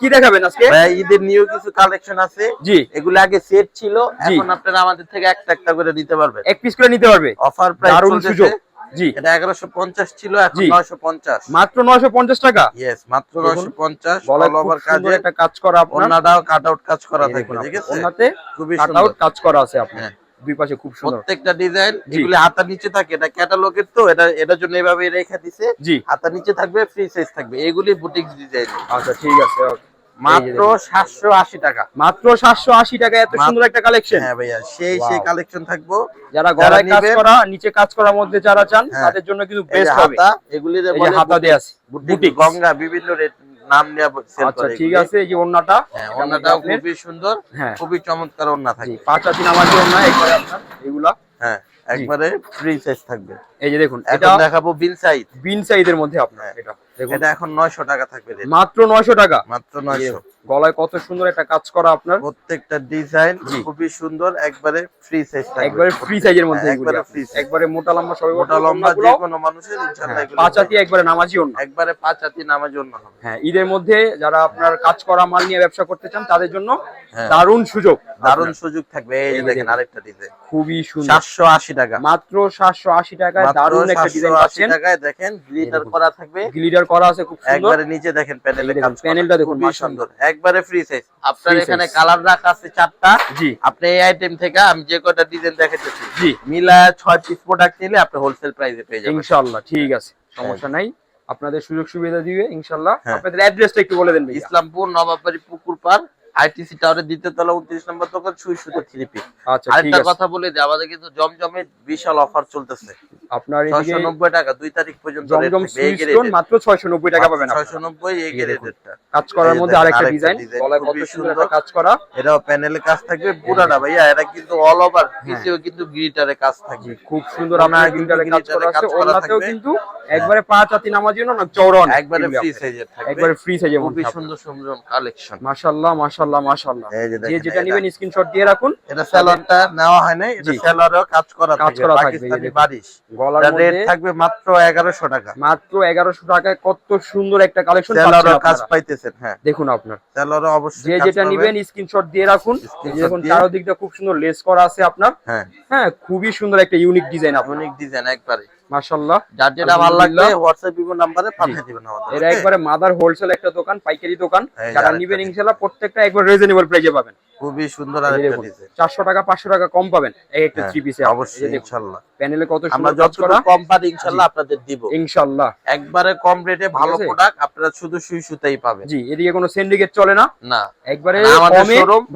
কি দেখাবেন আজকে? ঈদের নিউ কিছু কালেকশন আছে। জি। এগুলো আগে সেট ছিল এখন আপনারা আমাদের থেকে একটা একটা করে নিতে পারবেন। এক পিস করে নিতে পারবে? অফার প্রাইস সুযোগ। জি। এটা এগারোশো পঞ্চাশ ছিল এখন জি। নয়শো পঞ্চাশ। মাত্র নয়শো পঞ্চাশ টাকা? মাত্র অল ওভার কাজে একটা কাজ করা আপনার। কাট আউট কাজ করা ঠিক আছে? ওনাতে খুবই কাট আউট কাজ করা আছে আপনার। হ্যাঁ। দুই পাশে খুব সুন্দর। প্রত্যেকটা ডিজাইন। এগুলি হাতার নিচে থাকে এটা ক্যাটালগের তো এটা এটার জন্য এভাবে রেখে দিছে। জি। হাতার নিচে থাকবে ফ্রি সাইজ থাকবে। এগুলি বুটিক ডিজাইন আচ্ছা ঠিক আছে মাত্র দেখুন। সাতশো আশি টাকা। মাত্র সাতশো আশি টাকা এত সুন্দর একটা কালেকশন হ্যাঁ ভাইয়া সেই সেই কালেকশন থাকব। যারা গলায় কাজ করা নিচে কাজ করার মধ্যে যারা চান হ্যাঁ। তাদের জন্য কিন্তু বেস্ট হবে। হাতা এগুলি হাতা দেয়া আছে। বুটিক গঙ্গা বিভিন্ন রেট নাম দেওয়া আচ্ছা ঠিক আছে এই যে ওন্নাটা হ্যাঁ খুবই সুন্দর হ্যাঁ। খুবই চমৎকার ওনা থাকে পাঁচ একবারে আপনার? এগুলা? হ্যাঁ একবারে ফ্রি সাইজ থাকবে। এই যে দেখুন এটা দেখাবো বিন সাইজ বিন সাইজের মধ্যে আপনার হ্যাঁ। এটা দেখুন। এটা এখন 900 টাকা থাকবে মাত্র নয়শো টাকা। মাত্র এই 900 গলায় কত সুন্দর একটা কাজ করা আপনার। প্রত্যেকটা ডিজাইন খুবই সুন্দর একবারে ফ্রি সাইজ একবারে ফ্রি সাইজের মধ্যে হ্যাঁ, একবারে free একবারে মোটা লম্বা সবাই মোটা লম্বা যে কোনো মানুষের ইনশাআল্লাহ এগুলো পাঁচ হাতি একবারে নামাজি অন্য। একবারে পাঁচ হাতি নামার জন্য হ্যাঁ ঈদের মধ্যে যারা আপনার কাজ করা মাল নিয়ে ব্যবসা করতে চান তাদের জন্য হ্যাঁ। দারুণ সুযোগ। দারুণ সুযোগ থাকবে। এই যে দেখেন। আরেকটা ডিজাইন খুবই সুন্দর। 780 টাকা। মাত্র সাতশো আশি টাকায় মাত্র দারুণ একটা ডিজাইন 780 টাকায় দেখেন গ্লিটার করা থাকবে। গ্লিডার করা আছে খুব সুন্দর। একবারে নিচে দেখেন প্যানেলে প্যানেলটা দেখুন, মাশাআল্লাহ। সুন্দর। একবারে ফ্রি সাইজ আপনার এখানে কালার রাখা আছে চারটা। জি। আপনি এই আইটেম থেকে আমি যে কয়টা ডিজাইন দেখাচ্ছি জি। মিলা ছয় পিস প্রোডাক্ট নিলে আপনি হোলসেল প্রাইসে পেয়ে যাবেন। ইনশাআল্লাহ ঠিক আছে সমস্যা নাই। আপনাদের সুযোগ সুবিধা দিবে ইনশাআল্লাহ। হ্যাঁ। আপনাদের অ্যাড্রেসটা একটু বলে দেন। ইসলামপুর নবাববাড়ি পুকুর পার আইটিসি টাওয়ারের দ্বিতীয় তলা উনত্রিশ নম্বর দোকান সুই সুতো থ্রি পিস আচ্ছা আরেকটা কথা বলে দিই আমাদের কিন্তু জমজমের বিশাল অফার চলতেছে। আপনার ছয়শো নব্বই টাকা দুই তারিখ পর্যন্ত মাত্র 690 টাকা পাবেন ছয়শো নব্বই এই গ্রেডেরটা কাজ করার মধ্যে আরেকটা ডিজাইন খুবই সুন্দর। কাজ করা। এটাও প্যানেলে কাজ থাকবে পুরাটা ভাইয়া এটা কিন্তু অল ওভার পিছেও কিন্তু গ্রিটারে কাজ থাকবে। খুব সুন্দর আপনার কিন্তু কাজ করা আছে ওনাতেও কিন্তু একবারে পাঁচ নামার জন্য না চওড়া একবারে ফ্রি সাইজের থাকবে। একবারে ফ্রি সাইজের খুবই সুন্দর সুন্দর কালেকশন মাশাআল্লাহ মাশাআল্লাহ। মাশাআল্লাহ যে যেটা। নেবেন স্ক্রিনশট দিয়ে রাখুন। এটা নেওয়া হয় নাই এটা। কাজ করা কাজ থাকবে করা পাকিস্তানি বারিশ গলার রেট থাকবে মাত্র 1100 টাকা। মাত্র 1100 টাকায় কত সুন্দর একটা কালেকশন কাজ পাইতেছেন হ্যাঁ। দেখুন আপনার। স্যালোয়ারও অবশ্যই যে যেটা। নিবেন স্ক্রিনশট দিয়ে রাখুন। দেখুন। চারদিকটা খুব সুন্দর লেস করা আছে আপনার। হ্যাঁ। হ্যাঁ খুবই সুন্দর একটা ইউনিক ডিজাইন আপনার। ইউনিক ডিজাইন একবারে। মাশাআল্লাহ। যার যেটা ভালো লাগবে হোয়াটসঅ্যাপ ইমো নাম্বারে পাঠিয়ে দিবেন আমাদের। এটা একবারে মাদার হোলসেল একটা দোকান পাইকারি দোকান। যারা আরেকটা ইনশাআল্লাহ প্রত্যেকটা একবার রিজনেবল প্রাইসে পাবেন। খুবই সুন্দর এই যে আরেকটা 400 টাকা 500 টাকা কম পাবেন এই একটা থ্রি পিসে অবশ্যই ইনশাআল্লাহ। প্যানেলে কত সুন্দর কাজ যতটুকু কম পারি ইনশাআল্লাহ আপনাদের দিব। ইনশাআল্লাহ। একবারে কম রেটে ভালো প্রোডাক্ট আপনারা শুধু সুই সুতাই পাবেন। জি এদিকে কোনো সিন্ডিকেট চলে না। না। একবারে আমাদের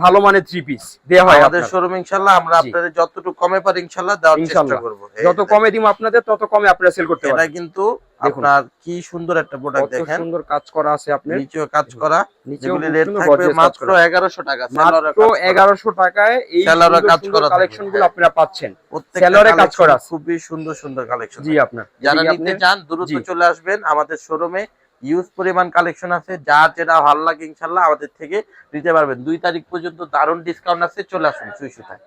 ভালো মানের থ্রি পিস দেয়া হয় আমাদের শোরুম ইনশাআল্লাহ আমরা আপনাদের যতটুকু কমে পারি ইনশাআল্লাহ দেওয়ার চেষ্টা করব। যত কমে দিব আপনাদের তত কমে আপনারা সেল করতে এটা কিন্তু আপনার কি সুন্দর একটা প্রোডাক্ট দেখেন। সুন্দর কাজ করা আছে আপনার। নিচেও কাজ করা। নিচেও রেট থাকবে মাত্র 1100 টাকা। মাত্র এগারোশো টাকায় এই সেলরে কাজ করা থাকবে, কালেকশনগুলো হ্যাঁ। আপনারা পাচ্ছেন। সেলরে কাজ করা খুবই সুন্দর সুন্দর কালেকশন জি আপনার। যারা নিতে চান দ্রুত চলে আসবেন। আমাদের শোরুমে ইউজ পরিমাণ কালেকশন আছে। যার যেটা ভালো লাগে ইনশাল্লাহ আমাদের থেকে নিতে পারবেন। দুই তারিখ পর্যন্ত দারুণ ডিসকাউন্ট আছে। চলে আসুন সুই সুতায়